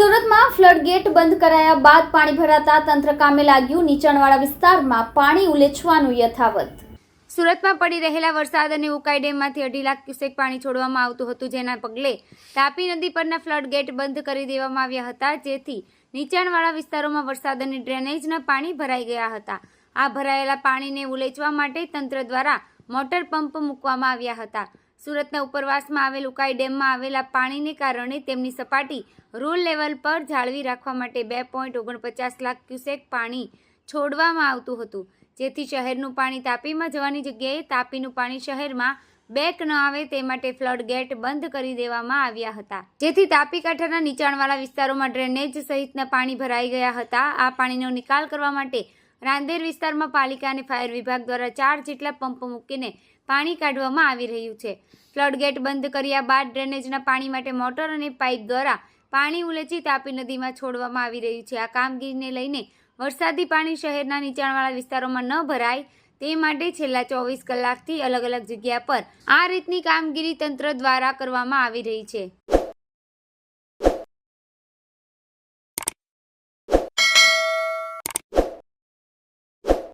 સુરતમાં flood gate બંધ કરાયા બાદ પાણી ભરાતા તંત્ર કામે લાગ્યું. નીચાણવાળા વિસ્તારમાં પાણી ઉલેચવાનું યથાવત. સુરતમાં પડી રહેલા વરસાદ અને ઉકાઈ ડેમમાંથી અઢી લાખ ક્યુસેક પાણી છોડવામાં આવતું હતું, જેના પગલે તાપી નદી પરના ફ્લડ ગેટ બંધ કરી દેવામાં આવ્યા હતા. જેથી નીચાણવાળા વિસ્તારોમાં વરસાદ અને ડ્રેનેજના પાણી ભરાઈ ગયા હતા. આ ભરાયેલા પાણીને ઉલેચવા માટે તંત્ર દ્વારા મોટર પંપ મૂકવામાં આવ્યા હતા. સુરતના ઉપરવાસમાં આવેલ ઉકાઈ ડેમમાં આવેલા પાણીને કારણે તેમની સપાટી રૂલ લેવલ પર જાળવી રાખવા માટે બે પોઈન્ટ ઓગણપચાસ લાખ ક્યુસેક પાણી છોડવામાં આવતું હતું. જેથી શહેરનું પાણી તાપીમાં જવાની જગ્યાએ તાપીનું પાણી શહેરમાં બેક ન આવે તે માટે ફ્લડ ગેટ બંધ કરી દેવામાં આવ્યા હતા. જેથી તાપી કાંઠાના નીચાણવાળા વિસ્તારોમાં ડ્રેનેજ સહિતના પાણી ભરાઈ ગયા હતા. આ પાણીનો નિકાલ કરવા માટે રાંદેર વિસ્તારમાં પાલિકા અને ફાયર વિભાગ દ્વારા ચાર જેટલા પંપ મૂકીને પાણી કાઢવામાં આવી રહ્યું છે. ફ્લડગેટ બંધ કર્યા બાદ ડ્રેનેજના પાણી માટે મોટર અને પાઇપ દ્વારા પાણી ઉલેચી તાપી નદીમાં છોડવામાં આવી રહ્યું છે. આ કામગીરીને લઈને વરસાદી પાણી શહેરના નીચાણવાળા વિસ્તારોમાં ન ભરાય તે માટે છેલ્લા ચોવીસ કલાકથી અલગ અલગ જગ્યા પર આ રીતની કામગીરી તંત્ર દ્વારા કરવામાં આવી રહી છે.